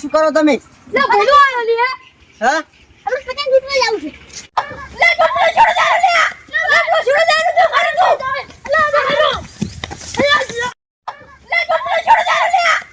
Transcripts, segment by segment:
શું કરો તમે લે બોલો આયો હા આપણે પતંગ લૂટવા જાવ છે લે ડોપડો છોડો જા લે ડોપડો છોડો જા તું મારે તો લે મારો લે ડોપડો છોડો જા લે લે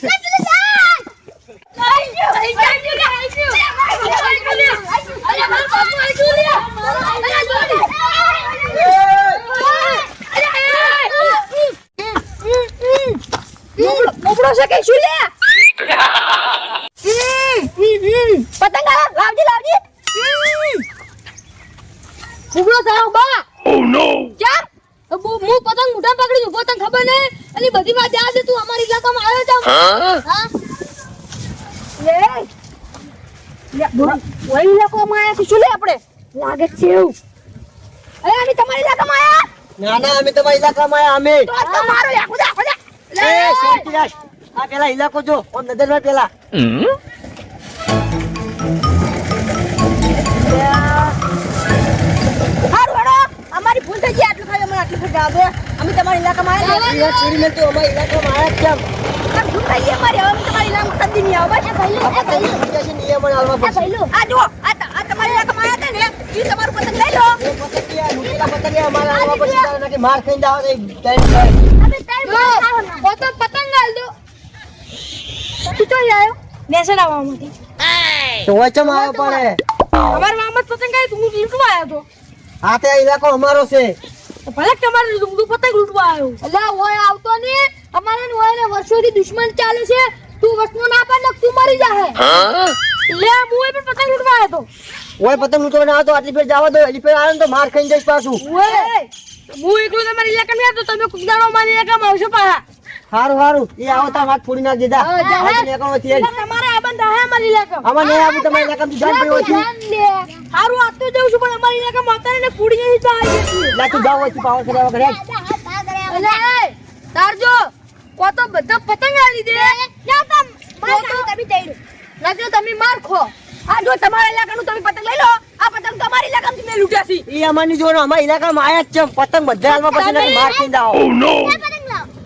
લે લે કે શું લે? પતંગ લાવજી લાવજી. મોકળો થાવ બા ચાલ હું હું પતંગ મુઠા પકડી ઊભો તને ખબર નહીં. અને બધી વાત યાદ તું અમારી ઇલાકામાં આવ્યો છે હા? લે. લે ઓય ઇલાકામાં આયા કે શું લે આપણે? લાગે છે એવું. અરે અમે તમારી ઇલાકામાં આયા ના ના અમે તમારી ઇલાકામાં આયા અમે. તો તમારો તો મારો યાકુ દા ખોદા એ શાંતિરાજ આ પેલા ઇલાકો જો ઓમ નજરમાં પેલા અમારી ભૂલ થઈ ગઈ આટલું ખાલી અમને આટલી ભૂલ જવા અમે તમારી ઇલાકામાં આયા એ છોરી મેં તો અમારા ઇલાકામાં આયા કેમ ભૂલ થઈ ગઈ અમારી હવે અમે ઇલાકામાં કદી નહીં. આવો બસ. આ પતંગ બીજા છે નિયમન પડશે આ આ ત- આ તમારી ઇલાકામાં આયા હતા ને ઈ તમારું પતંગ લઈ લો. અમારા પડશે માર ખાઈને જાઓ તો ટાઈમ થાય. અબે તાઈ ઓ તો પતંગ ગાલ દો તું તો આયો? નેસડા માંથી તો વચમ આવ્યો પડે અમાર મામા પતંગ ગાય તું લૂંટવા આવ્યો તો. આ તે ઇલાકો અમારો છે. ભલે તમારે તું પતંગ લૂંટવા આવ્યો અલ્યા ઓય આવતો ને અમારે ઓય ને વર્ષોથી દુશ્મન ચાલે છે. તું વસ્તુ ના પાડ ને તું મરી જાહે. લે હું એ પણ પતંગ લૂંટવા આવ્યો તો. ઓય પતંગ લૂંટવા ના આવતો આટલી ફેર જવા દો આટલી ફેર આવે તો માર ખાઈ જઈશ પાછું. ઓય હું એકલો તમારી ઇલાકામાં આવ્યો તો તમે કુદાડો મારી ઇલાકામાં આવશો પાછા. હારું હારું. એ આવો તા વાત ફોડી નાખ દીધા હા, જા, આજે ઇલાકામાંથી એ જ. એટલે તમારે આ બંધ હે અમારી ઇલાકામાં અમાર નહીં આવું તમારા ઇલાકામાંથી જાણ પડ્યો હતી હારું આ તો જઉં છું પણ અમારી લેકમ અત્યારે ને કુડી નહીં જાય લા તું જાવ ઓછી પાવર કર્યા વગર. અલે એ, તારજો. કો તો બધા પતંગ આલી દે. ના તમ માર તમે તૈરું નાજો તમે માર ખો. આ જો તમારા ઇલાકાનું તમે પતંગ લઈ લો. આ પતંગ તમારી ઇલાકામાં મેં લૂટ્યા છે. એ અમારી જોડે અમારા ઇલાકામાં આયા જ છે. પતંગ બધા હાલમાં પછી માર ખાઈને જાઓ.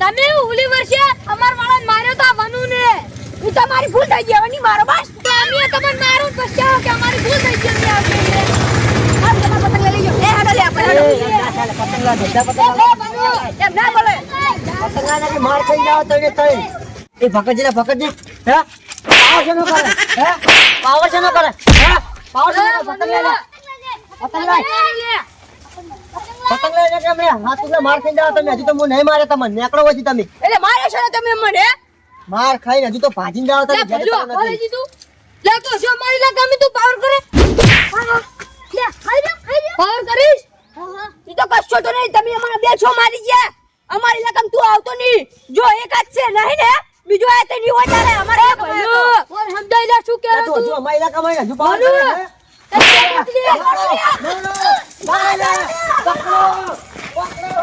તમે ઓલી વર્ષે અમાર વાળાને માર્યો તો વનુ ને હું તમારી ભૂલ થઈ ગઈ વની મારો. બસ. તમે તમને મારું ને પછી કે અમારી ભૂલ થઈ ગઈ અમે આવશે પતંગ લઈ લેજો એ હાડો લે આપણે એ, એમ ના ચાલે, પતંગ લા, બધા પતંગ લા. એમ ના બોલે. પતંગ લા માર ખાઈને જાઓ તો એ તઈ. એ ભગતજી લા, ભગતજી હે? પાવર શેનો કરે? હે? પાવર શેનો કરે? હે? પાવર શેનો કરે? પતંગ લે. પતંગ લાય. પતંગ લઈને કે અમે હાથ માર ખાઈ જાઓ. તમે હજી તો હું નહીં મારે તમને નેકળો પછી તમે. એટલે માર્યો છે તમે મને? માર ખાઈને હજી તો ભાજીને જાઓ તમે. ભજો તો લે તો જો મારી લા ગમે તું પાવર કરે. લે ખાઈ લે ખાઈ લે. પાવર કરીશ? ઈ તો કશો તો નહીં. તમે અમારા બે છો મારી ગયા. અમારી લગમ તું આવતો નહીં. જો એક જ છે નહીં ને? બીજો આ તે નહીં હોય તારે. અમારે ભલો ઓર સમજાઈ લે શું કે તું હજુ અમારા ઇલાકામાં હજુ પાવર કરે પકડો પકડો પકડો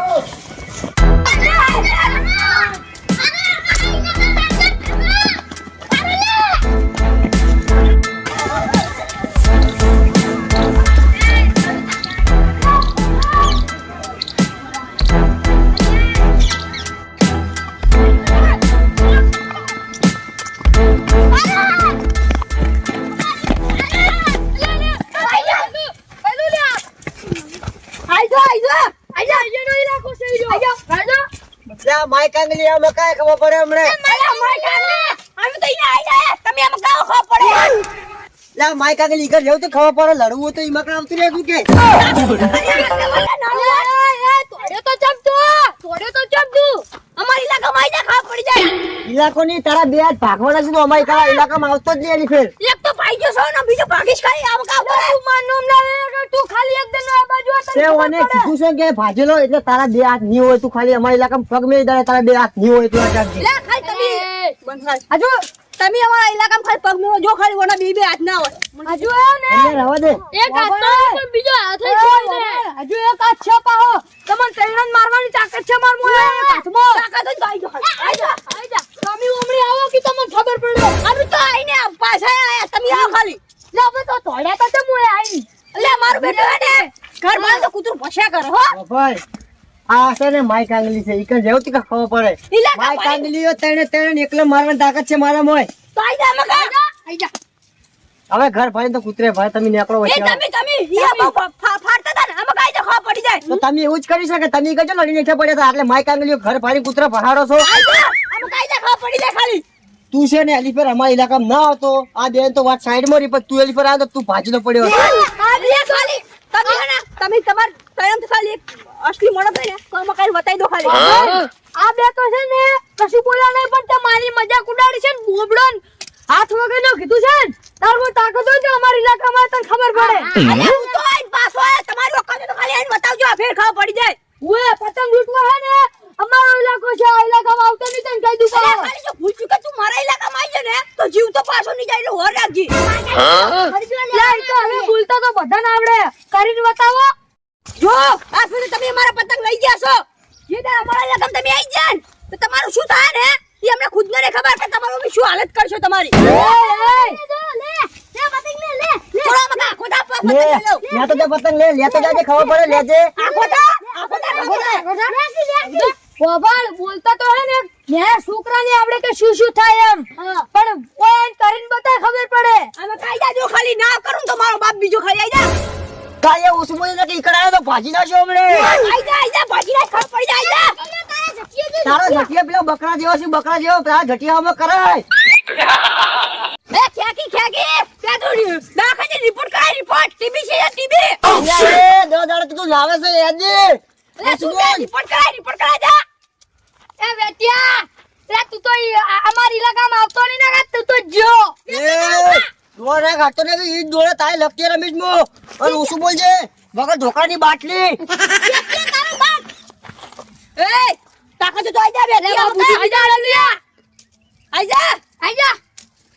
હે? આંગલી લે. કાય ખબર પડે અમને માઈક આંગળી આમાં કાવ ખબર પડે લા માઈક આંગલી ઘર જેવું તો ખબર પડે લડવું તો ઈ મકડા આવતું રહેતું કે ઇલાકો ની તારા બે હાથ ભાગવાના છે તો અમારી તારા ઇલાકામાં આવતો જ નહીં એની ફેર. તે ઓને કીધું છે કે ભાજેલો એટલે તારા બે હાથ નહીં હોય તું ખાલી અમારા ઇલાકામાં પગ મેળી તારા બે હાથ નહીં હોય તું આ જાગજે. હજુ. તમે અમારા ઇલાકામાં ખાલી પગ મૂકો જો ખાલી ઓના બે બે હાથ ના હોય. હજુ એ ને? રહેવા દે. એક હાથ તો બીજો હાથ હજુ એક હાથ છે પાહો. તમને ત્રણ મારવાની તાકાત છે માર મોય હાથમાં તાકાત જ ભાઈ જો આઈ જા. આઈ જા તમે ઉમરી આવો કે તમને ખબર પડે અરે તો આઈને પાછા આયા. તમે આવો ખાલી. લે હવે તો તોડ્યા તો મુએ આઈ લે મારું બેટું હે ને ઘરમાં તો કૂતરું ભસ્યા કરે હો. ભાઈ. આ છે ને માય કાંગલી છે. ઈ જેવું તીકા ખબર પડે? માય ભાઈ. કાંગલી ઓ તેણે તેણે એકલો મારવાની તાકાત છે મારા મોય તો આઈ જા મકા આઈ જા. હવે ઘર ભાઈ તો કૂતરે. ભાઈ તમે નીકળો એ તમે તમે. ઈયા બહુ ફા- ફા- ફાડતા તા ને. આમાં કાઈ તો ખબર પડી જાય. તો તમે એવું જ કરી શકે. તમે કજો લડી નીચે પડ્યા હતા. એટલે માય કાંગલીઓ ઘર ભાઈ કૂતરા ભહાડો છો. આઈ કાઈ તો ખબર પડી જાય ખાલી. તું છે ને એલી પર અમારા ઇલાકામાં ના આવતો. આ બેન તો વાત સાઈડમાં રહી પણ તું એલી પર આવ્યો તો તું ભાજીનો પડ્યો હતો. આ બે ખાલી. તમે તમે તમાર સ્વયં ખાલી. અસલી મોણસ હોય ને તો આમાં બતાવી દો ખાલી. આ બે તો છે ને કશું બોલ્યા નહીં પણ તે મજાક ઉડાડી છે ને બોબડો હાથ વગર નો કીધું છે ને તાર કોઈ તાકાત હોય તો અમારા ઇલાકામાં તને ખબર પડે. અરે હું તો આઈ પાછો આયા તમારી વખતે તો ખાલી આઈને બતાવજો આ ફેર ખબર પડી જાય. ઓએ પતંગ લૂંટવા હે ને અમારો ઇલાકો છે આ ઇલાકામાં આવતો નહીં તને કહી દઉં ખાલી જો ભૂલ ચૂકે તું મારા ઇલાકામાં આવી ને તો જીવ તો પાછો નહીં જાય એટલે હોર રાખજી. લે તો હવે ભૂલતા તો બધાને આવડે. કરીને બતાવો. જો આ ફેરે તમે અમારા પતંગ લઈ ગયા છો જે દાડે અમારા લગમ તમે આવી ગયા તો તમારું શું થાય ને એ અમને ખુદ ને ખબર કે તમારું બી શું હાલત કરશો તમારી લે લે પતંગ લે લે લે પતંગ લઈ લો લે તો જે પતંગ લે લે તો જાજે ખબર પડે લેજે દા આખો દા આખો દા ગોપાલ બોલતા તો હે ને મે છોકરાને આવડે કે શું શું થાય એમ પણ કોઈ કરીને બતા ખબર પડે અમે કાયદા જો ખાલી ના કરું તો મારો બાપ બીજો ખાઈ આઈ જા એવું ઉસમોઈ નથી ઈકડ તો ભાજી નાખ્યો હમણે? આઈ જા આઈ જા ભાજી ના ખબર પડી જાય જા. તારો જટિયા પેલો બકરા જેવો છે બકરા જેવો તારા જટિયામાં કરાય. એ ખ્યાકી ખ્યાકી તે તો દાખલે રિપોર્ટ કરાય રિપોર્ટ ટીબી છે ટીબી યાર, દો દાડ તું લાવે છે યાદે એ તું રિપોર્ટ કરાય રિપોર્ટ કરાય જા. એ વેટિયા તે તું તો અમારી આ- આવતો નહીં ના તું તો જો એ. દોરે ઘાટો ને ઈ દોરા તાય લખતી રમીશ મો અને ઉસુ બોલજે. વગર ઢોકાની બાટલી. એ તાકાત તો આઈ જા વેટિયા આઈ જા આઈ જા. આઈ જા.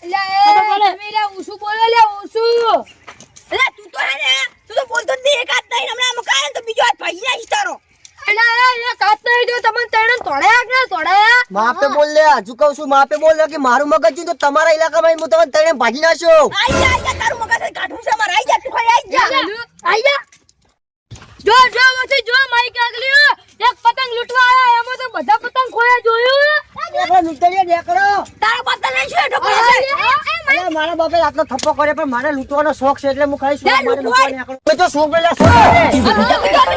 લે તમે લે ઉસુ બોલો લે ઉસુ લે તું તો હે ને તું તો બોલતો જ નહીં એક હાથ નહીં હમણાં મકાન તો બીજો હાથ ભાઈ નાખી તારો અલા એ કાત નહીં જો તમને તેણે તોડ્યા કે તોડ્યા માપે બોલ લે હજુ કહું છું માપે બોલ કે મારું મગજ છે તો તમારા ઇલાકામાં હું તમને તને ભાજી નાખ્યો આઈ જા આઈ જા તારું મગજ કાઢું છે મારા આઈ જા તું આઈ જા. આઈ જા. જો જો વચ્ચે જો માઈક આગલી એક પતંગ લૂંટવા આયા એમાં તો બધા પતંગ ખોયા જોયું તારો પતંગ લઈ મારા બાપે આટલો થપ્પો કરે પણ મારે લૂંટવાનો શોખ છે એટલે હું મારે. તો અમે તો અમે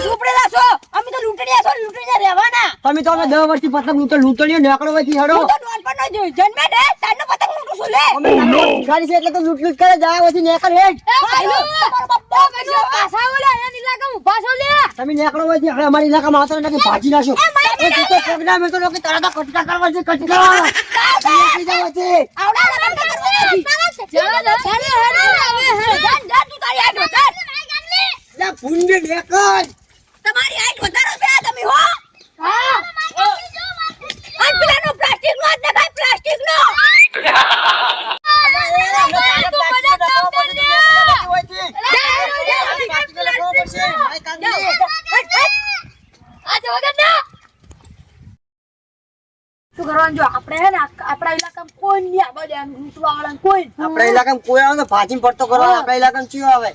છો. અમે તો લૂંટણીયા છો લૂંટણીયા રહેવાના. તમે તો અમે વર્ષથી પતંગ લૂંટો લૂંટણીઓ નીકળો વચ્ચે હેડો? હું તો નાનપણનો જ જન્મે ને તારનો પતંગ છું તારા ભિખારી છે એટલે તો લૂટ લૂટ કરે જાય પછી નેકર હેડ છો તમે નીકળો હોય હવે અમારી ઇલાકામાં આવતો નથી ભાજી નાખો એ તું તો પ્રોગ્રામ હતો લોકો તરત કટકા કરવા છે કટકા નીકળી જાઓ વચ્ચે. આવડા લગન તો કરવા નથી ચાલો ચાલો હેડો હવે હેડ જા તું તારી હાઈટ વધાર લે, ભૂંડી નીકળ. તમારી હાઈટ વધારો બે તમે હો હા અને પેલાનો પ્લાસ્ટિક નો હાથ નખાય પ્લાસ્ટિક નો શું કરવાનું આપણે હે ને આપણા ઇલાકામાં કોઈ નહીં આવા દેવાનું લૂંટવા વાળાને કોઈ આપણા ઇલાકામાં કોઈ આવે તો પડતો કરો આપણા આવે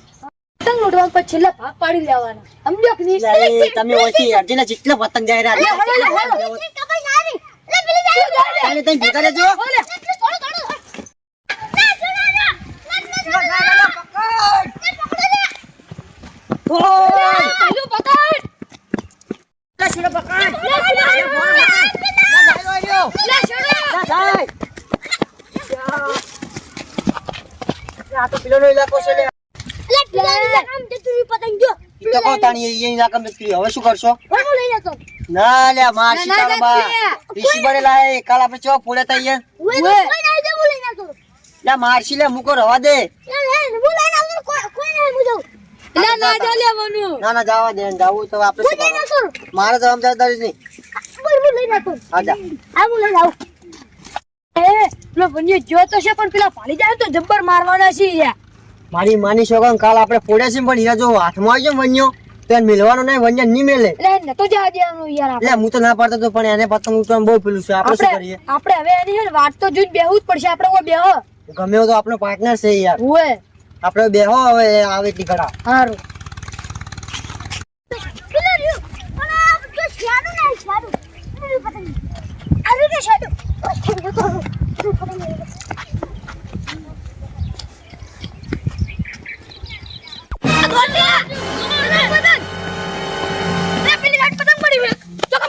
પતંગ લૂંટવા પછી છેલ્લા ભાગ પાડી લેવાના સમજ્યો કે નહીં લે, તમે ઓછી અરજીના જેટલા પતંગ જાય રહ્યા તારે તઈ ભેગા રહેજો. પેલું પેલું આ તો પેલોનો ઇલાકો છે લે. લે, પેલા ઇલાકામાં જતું રહ્યું પતંગ જો. તો કો તાણી એ ઇલાકા નથી કરી હવે શું કરશો લઈ જતો? ના લે માર ના, સીતાનો બા કાલ આપણે ચો ફોડે તા અહીંયા ઉએ કોઈ ના જવું લઈ જતો. લે મારસી લે મૂકો રવા દે લે, લે, હું કોઈ- ના હું લે, ના જા લેવાનું. ના ના જાવા દે જાવું તો આપણે હું. મારે તો સમજાવદારી નહીં બોલ, હું લઈને આવતો. હા જા આ હું લઈને આવું. એ, પેલો વન્યો જ્યો તો છે પણ પેલા પાડી જાય તો જબ્બર મારવાના છે યાર. મારી માની છોકરા કાલ આપણે ફોડ્યા છે પણ હીરા જો હાથમાં આવી જાય વન્યો તો એને મિલવાનો નહીં વન્ય નહીં મિલે. એટલે તો નતો જવા દેવાનું યાર. એટલે હું તો ના પાડતો તો પણ એને પતંગ ઉતરવાનું બહુ પેલું છે. આપણે શું કરીએ? આપણે હવે એની વાત તો જોઈ બેહવું જ પડશે. આપણે કોઈ બેહો. ગમે તો આપણો પાર્ટનર છે યાર. ઓએ આપણે બેહો હવે આવે એટલી ઘડા હારું. પેલો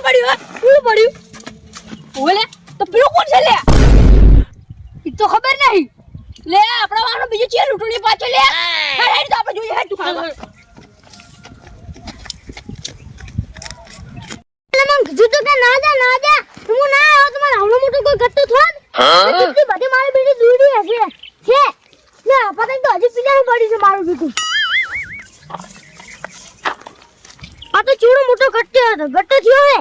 ચોકમ શું પડ્યું. ઓલે, તો પેલું કોણ છે લે? એ તો ખબર નહીં. લે, આપણા વાહનો બીજો છે લૂંટણી પાછો લે. હા હેડ, તો આપણે જોઈએ, હેડ, તું ખાવા. કીધું તું કે ના જા, ના જા. તો હું ના આવ્યો તો મારે આવડો મોટો કોઈ ગટ્ટો થોત. કેટલી બધી મારી બેટી દૂરડી હશે. છે. ને આપણે તો હજી પીછાનું પડ્યું છે મારું બેટું. આ તો ચીવડો મોટો ગટ્ટો હતો ગટ્ટો થયો હે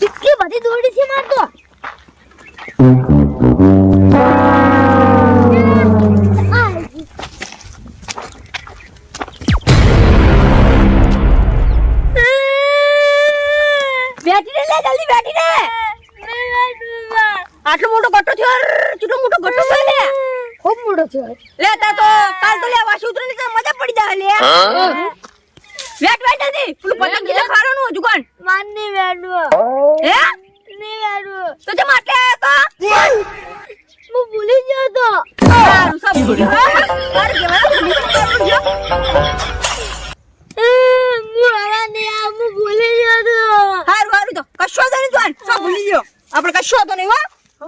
કેટલી બધી દોરડી છે મારતો બેઠી રે લે, જલ્દી બેઠી રે. આટલો મોટો ગટ્ટો થયો કેટલો મોટો ગટ્ટો થયો લે. ખૂબ મોટો છે લે તા તો કાલ તો લે વાસી ઉતરવાની તો મજા પડી જાય લે. વેટ વેટ જલ્દી. પેલું પતંગ કીધે ખાવાનું હજુ કોણ? માનની વેડવો હે? જે હું ભૂલી ગયો તો. આ ભૂલી ગયો હારું હારું તો કશો તો નહીં સબ ભૂલી ગયો. આપણે કશો તો નહીં હો.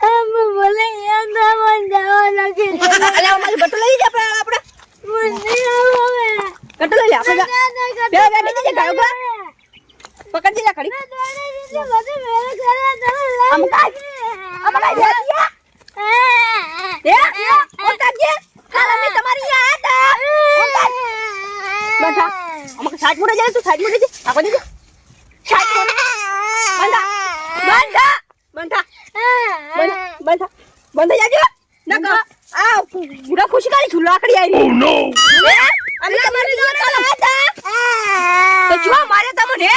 હું ભૂલી ગયો તો મને જવા નથી અલે અમારી ગટો લઈ જા આપણે આપણે. હું નહીં આવું હવે. લઈ લે આપણે બે બે બે ગાયો ગા પકડ લે ખડી આમ કાઢ. આમ દિયા. હે ઓમ કાઢજે કાલ અમે તમારી યાદ ઓમ કાઢ બેઠા. અમુક સાઈડ મોડે જાય તું સાઈડ મોડે જા આકો દે સાઈડ મોડે બંધા. બંધા. બંધા. બંધા. બંધા. જાજો. નકા આ પૂરા ખુશી કાલી ઝુલા આવી ઓ નો અમે તમારી જોડે કાલ હતા તો જો મારે તમને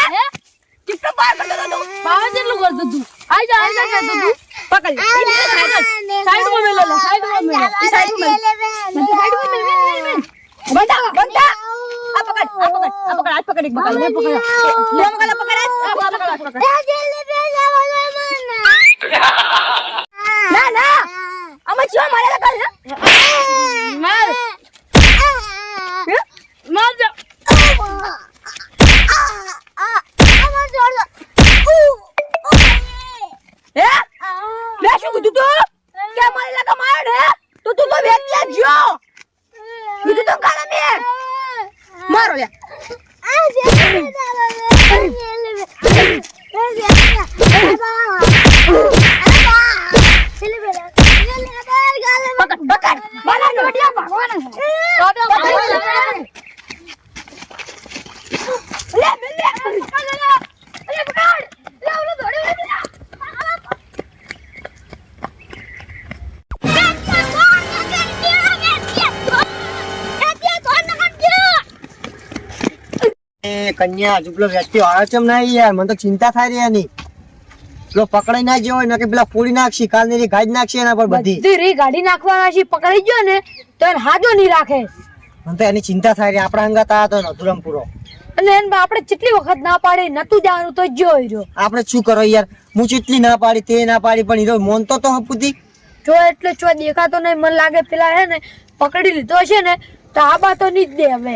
ટિકટોક બાર કરતો તો તું બાવા જેટલું કરતો તું આઈ જા આઈ જા કરતો તું પકડ લે સાઈડમાં મેલો લે સાઈડમાં મેલો ઈ સાઈડમાં સાઈડમાં મેલ મેલ મેલ મેલ બંધા બંધા આ પકડ આ પકડ આ પકડ આજ પકડ એક પકડ લે પકડ લે પકડ પકડ આ પકડ આ પકડ ના ના અમે જો મારે લગા હે માર માર જા હે મેં શું કીધું તું કે મારે લગા માર હે તો તું તો વેચ્યા જો કીધું તું કાલે મેં મારો લે પકડ પકડ મારા નોટિયા ભગવાન તો તો લે લે લે પકડ લે લે પકડ લે ઓલો દોડી લે એ કન્યા હજુ પેલો વ્યક્તિ વાળો છે ના યાર મને તો ચિંતા થાય રહી એની. પેલો પકડાઈ ના ગયો હોય કે પેલા ફોડી નાખશી કાલની ની ગાડી નાખશે એના પર બધી. રી ગાડી નાખવાના છે પકડાઈ ગયો ને તો હાજો નહીં રાખે. મને તો એની ચિંતા થાય રહી આપણા અંગાત આ હતો નથુરામ પૂરો અને એને આપણે કેટલી વખત ના પાડી નતું જવાનું તો જો રહ્યો. આપણે શું કરો યાર? હું કેટલી ના પાડી તે ના પાડી પણ હીરો મોનતો તો હપુતી જો એટલે જો દેખાતો નહીં મને લાગે પેલા હે ને પકડી લીધો છે ને તો આ બા તો નહીં જ દે હવે.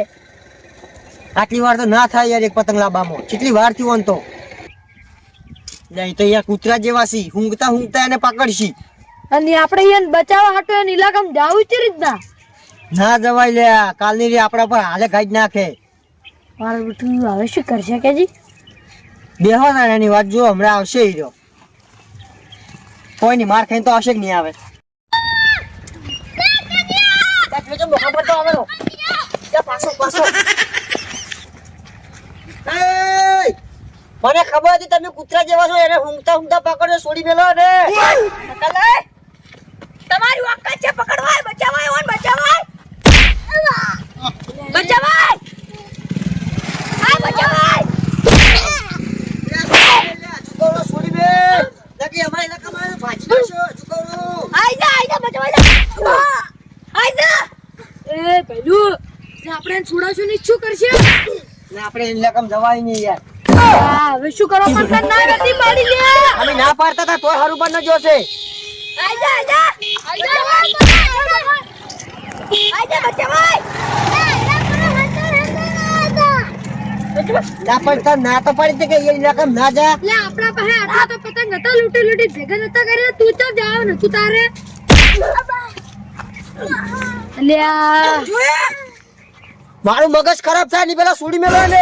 આટલી વાર તો ના થાય યાર એક પતંગ લાવવામાં કેટલી વારથી ઓન તો. નહીં તો યાર કૂતરા જેવા સી હુંગતા હુંગતા એને પકડશી. અને આપણે એને બચાવવા હાટો એને ઇલાકામાં જાવું છે રીતના ના. જવાય લે કાલની રે આપણા પર હાલે ગાડી નાખે. મારું બેટું હવે શું કરશે કે જી? બેહો ના એની વાત જો હમણાં આવશે જો કોઈ નહીં માર ખાઈને તો આવશે કે નહીં આવે? એય! મને ખબર હતી તમે કૂતરા જેવા છો એને હુંગતા હુંગતા પકડ્યો છોડી પેલો ને તમારી વખત છે પકડવાય બચાવાય ઓન બચાવાય. બચાવાય. છોડી બે લગી અમારે લકમાં ભાજી નાખશો ચુકવણો આઈ જા આઈ જા બચાવાય જા આઈ જા એ પેલું આપણે છોડાશું ને શું કરશે? આપણે ઇલાકામાં જવાય નહીં યાર. હવે શું કરો? મને ના નથી પાડી લે અમે ના પાડતા હતા તોય હારું પણ ન જોશે આજા. આજા આજા આજા બચ્ચા ભાઈ. ના પડતા ના તો પડી કે એની રકમ ના જા. લે આપણા પાસે આટલા તો પતંગ હતા લૂંટી લૂંટી ભેગા નતા કર્યા. તું તો જાવ ને તું તારે. લે મારું મગજ ખરાબ થાયની પેલા સુડી મેળવા ને.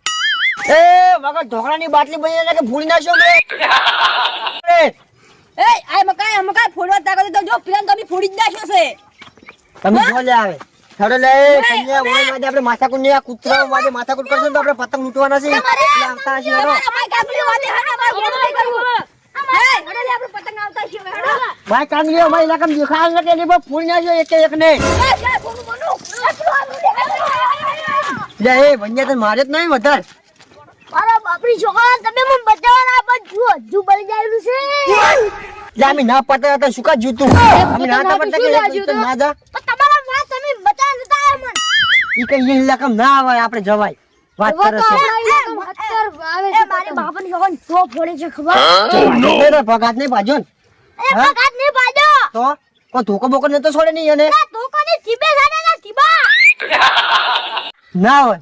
એ મગર ઢોકળાની બાટલી બની એટલે કે ભૂલી નાખ્યો મેં તમે જો લે આવે. હેડો લે કન્યા ઓય. માટે આપણે માથાકુટ ને આ કૂતરા માટે માથાકુટ કરશું તો આપણે પતંગ લૂંટવાના છે. એટલે આવતા હશે હેડો. ભાઈ કાંગલીઓ ભાઈ લકમ દેખાય ને કે નહીં ના નાખ્યો એક એક ને જય એ ભંજા તને મારે જ નહીં વધારે. મારા બાપરી છોકરા તમે મને બચાવવાના પણ જુઓ હજુ બળી જાયેલું છે. જામી ના પડતા હતા શું કા જૂતું અમે ના પડતા કે તો ના જા. પણ તમારા વાત તમે બચાવવા નતા આવ્યા મને. ઈ કઈ ઈ લકમ ના આવે આપણે જવાય. વાત કરે છે. એ મારી બાપન જોન તો ફોડે છે ખબર? જવાય. ભગાત નહીં ભાજો ને. એ હા? પગાત નહીં પાડો તો? કો ધોકો બોકો ને તો છોડે નહીં અને ના તો કોને જીબે સાડે ના જીબા ના હોય.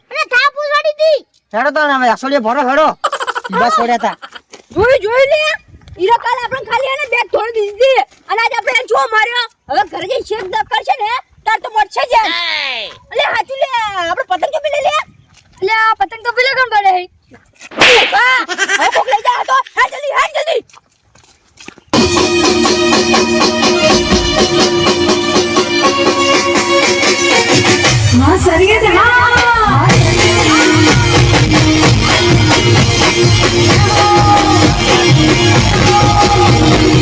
હેડો તો અમે અસલીએ ભરો હેડો બસ ઓડ્યા તા જોઈ જોઈ લે. ઈરો કાલ આપણે ખાલી એને બેગ થોડી દીધી. હતી અને આજે આપણે જો માર્યો. હવે ઘરે જઈ શેક દ કરશે ને તાર તો મરશે જ. અલે હાચું લે. આપણે પતંગ તો પીલે લે. લે આ પતંગ તો પીલે કોણ બને હા હવે લઈ જા તો. હા જલ્દી હા જલ્દી. માં સરીએ તે માં. Música